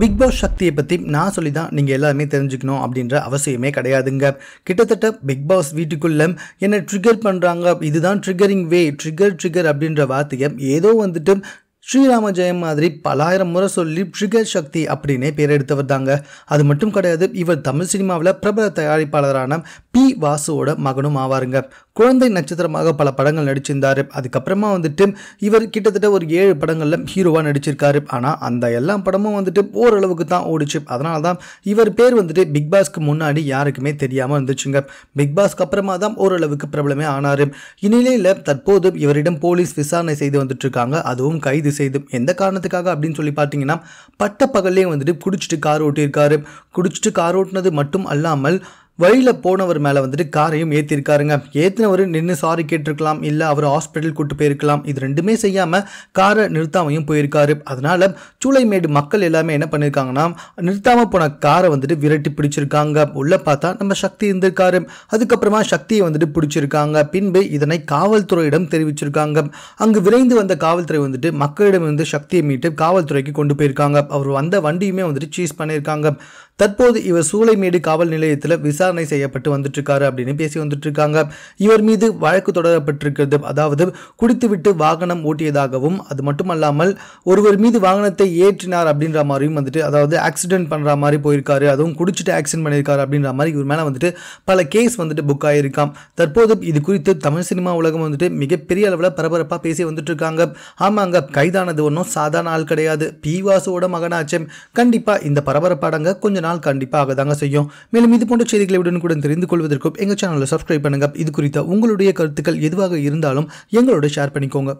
Big pass சக்தியை பற்றி நான் சொல்லி தான் நீங்கள் எல்லாருமே தெரிஞ்சுக்கணும் அப்படின்ற அவசியமே கிடையாதுங்க. கிட்டத்தட்ட பிக் பாஸ் வீட்டுக்குள்ளே என்னை ட்ரிகர் பண்ணுறாங்க இதுதான் ட்ரிகரிங் வே ட்ரிகர் ட்ரிகர் அப்படின்ற வார்த்தையை ஏதோ வந்துட்டு ஸ்ரீராம ஜெயம் மாதிரி பலாயிரம் முறை சொல்லி ட்ரிகர் சக்தி அப்படின்னே பேர் எடுத்தவர் தாங்க. அது மட்டும் கிடையாது இவர் தமிழ் சினிமாவில் பிரபல தயாரிப்பாளரான பி வாசுவோட மகனும் ஆவாருங்க. குழந்தை நட்சத்திரமாக பல படங்கள் நடிச்சிருந்தாரு. அதுக்கப்புறமா வந்துட்டு இவர் கிட்டத்தட்ட ஒரு ஏழு படங்களில் ஹீரோவாக நடிச்சிருக்காரு. ஆனால் அந்த எல்லா படமும் வந்துட்டு ஓரளவுக்கு தான் ஓடிச்சு. அதனால தான் இவர் பேர் வந்துட்டு பிக் பாஸ்க்கு முன்னாடி யாருக்குமே தெரியாமல் இருந்துச்சுங்க. பிக் பாஸ்க்கு அப்புறமா தான் ஓரளவுக்கு பிரபலமே ஆனார். இந்நிலையில் தற்போது இவரிடம் போலீஸ் விசாரணை செய்து வந்துட்டு இருக்காங்க. அதுவும் கைது செய்து. எந்த காரணத்துக்காக அப்படின்னு சொல்லி பார்த்தீங்கன்னா பட்ட பகல்லே வந்துட்டு குடிச்சிட்டு கார் ஓட்டியிருக்காரு. குடிச்சிட்டு கார் ஓட்டினது மட்டும் அல்லாமல் வழியில் போனவர் மேலே வந்துட்டு காரையும் ஏற்றிருக்காருங்க ஏற்றினவர் நின்று சாரி கேட்டிருக்கலாம் இல்லை அவர் ஹாஸ்பிட்டல் கூட்டு போயிருக்கலாம். இது ரெண்டுமே செய்யாமல் காரை நிறுத்தாமையும் போயிருக்காரு. அதனால சூளைமேடு மக்கள் எல்லாமே என்ன பண்ணியிருக்காங்கன்னா நிறுத்தாமல் போன காரை வந்துட்டு விரட்டி பிடிச்சிருக்காங்க. உள்ளே பார்த்தா நம்ம சக்தி இருந்திருக்காரு. அதுக்கப்புறமா சக்தியை வந்துட்டு பிடிச்சிருக்காங்க. பின்பு இதனை காவல்துறையிடம் தெரிவிச்சிருக்காங்க. அங்கு விரைந்து வந்த காவல்துறை வந்துட்டு மக்களிடமிருந்து சக்தியை மீட்டு காவல்துறைக்கு கொண்டு போயிருக்காங்க. அவர் வந்த வண்டியுமே வந்துட்டு சீஸ் பண்ணியிருக்காங்க தற்போது இவர் சூளைமேடு காவல் நிலையத்தில் விசாரணை செய்யப்பட்டு வந்துட்டு இருக்காரு அப்படின்னு பேசி வந்துட்டு இருக்காங்க இவர் மீது வழக்கு தொடரப்பட்டிருக்கிறது. அதாவது குடித்துவிட்டு வாகனம் ஓட்டியதாகவும் அது மட்டுமல்லாமல் ஒருவர் மீது வாகனத்தை ஏற்றினார் அப்படின்ற மாதிரியும் வந்துட்டு அதாவது ஆக்சிடென்ட் பண்ணுற மாதிரி போயிருக்காரு அதுவும் குடிச்சிட்டு ஆக்சிடென்ட் பண்ணியிருக்காரு அப்படின்ற மாதிரி இவர் மேலே வந்துட்டு பல கேஸ் வந்துட்டு புக் ஆகியிருக்காம் தற்போது இது குறித்து தமிழ் சினிமா உலகம் வந்துட்டு மிகப்பெரிய அளவில் பரபரப்பாக பேசி வந்துட்டு இருக்காங்க ஆமாங்க கைதானது ஒன்றும் சாதாரண ஆள் கிடையாது. பி. வாசுவோட மகனாச்சம் கண்டிப்பாக இந்த பரபரப்பாடங்க கொஞ்ச நாள் கண்டிப்பாக தாங்க செய்யும். மேலும் இது போன்ற செய்திகள் உடனுக்குடன் தெரிந்து கொள்வதற்கும் எங்கள் சேனலை சப்ஸ்கிரைப் பண்ணுங்க. இது குறித்த உங்களுடைய கருத்துக்கள் எதுவாக இருந்தாலும் எங்களோட ஷேர் பண்ணிக்கோங்க.